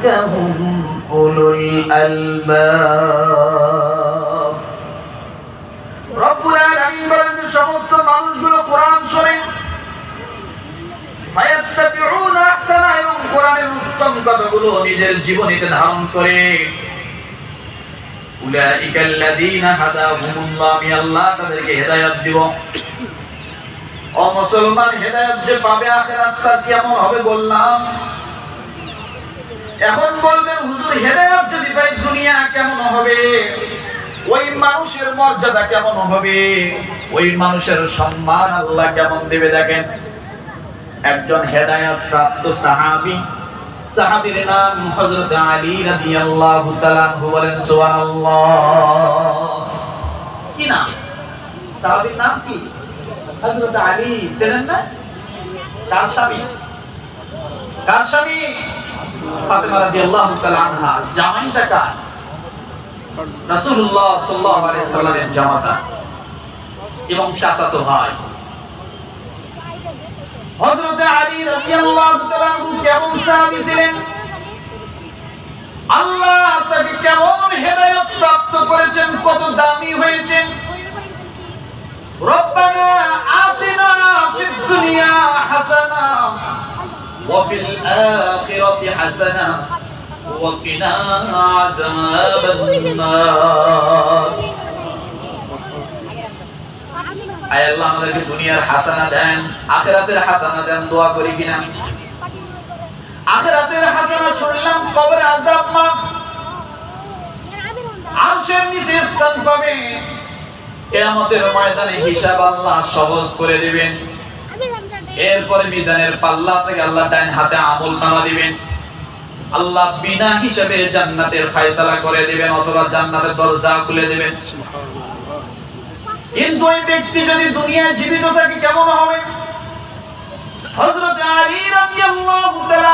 هم أولو الألباب রব্বুল আলামিন বলেন যে সমস্ত মানুষগুলো কোরআন শোনে ফায়াত্তাবিউন আহসানা এবং কোরআনের উত্তম কথাগুলো নিজের জীবনীতে ধারণ করে উলাইকাল্লাযীনা হাদাহুমুল্লাহ আমি আল্লাহ তাদেরকে হেদায়েত দিব ও মুসলমান হেদায়েত যে পাবে আখিরাতটা কেমন হবে বললাম এখন বলবেন, হুজুর, হেদায়েত যদি পাই, দুনিয়া কেমন হবে? ওই মানুষের মর্যাদা কেমন হবে? ওই মানুষের সম্মান আল্লাহ কেমন দেবে দেখেন? একজন হেদায়াত প্রাপ্ত সাহাবী, সাহাবীর নাম হযরত আলী রাদিয়াল্লাহু তাআলা বলেন, সুবহানাল্লাহ। কি নাম? সাহাবীর নাম কি? হযরত আলী, চেনেন না? কার স্বামী? কার স্বামী? ফাতেমা রাদিয়াল্লাহু তাআলা আনহা জামাইটা কার? রাসূলুল্লাহ সাল্লাল্লাহু আলাইহি সাল্লামের জামাতা। এবং চাচাতো ভাই। হযরত আলী রাদিয়াল্লাহু তাআলা কেমন সাহাবী ছিলেন? আল্লাহ তাকে কেমন হেদায়েত প্রাপ্ত করেছেন, কত দামি হয়েছেন রব্বানা আতিনা ফিদ দুনিয়া হাসানা وفي الآخرة حسنة وقنا عذاب النار আয় আল্লাহ আমাদেরকে দুনিয়ার হাসানা দেন আখেরাতের হাসানা দেন দোয়া করি কিনা আখেরাতের হাসানা শুনলাম কবর আযাব মাফ আরশের নিচে স্থান পাবে কিয়ামতের ময়দানে হিসাব আল্লাহ সহজ করে দিবেন এরপরে মিজানের পাল্লা থেকে আল্লাহ ডাইন হাতে আমল নামা দিবেন। আল্লাহ বিনা হিসেবে জান্নাতের ফায়সালা করে দিবেন অথবা জান্নাতের দরজা খুলে দিবেন। কিন্তু ওই ব্যক্তি যদি দুনিয়ায় জীবিত থাকে কেমন হবে? হযরত আলী রাদিয়াল্লাহু তাআলা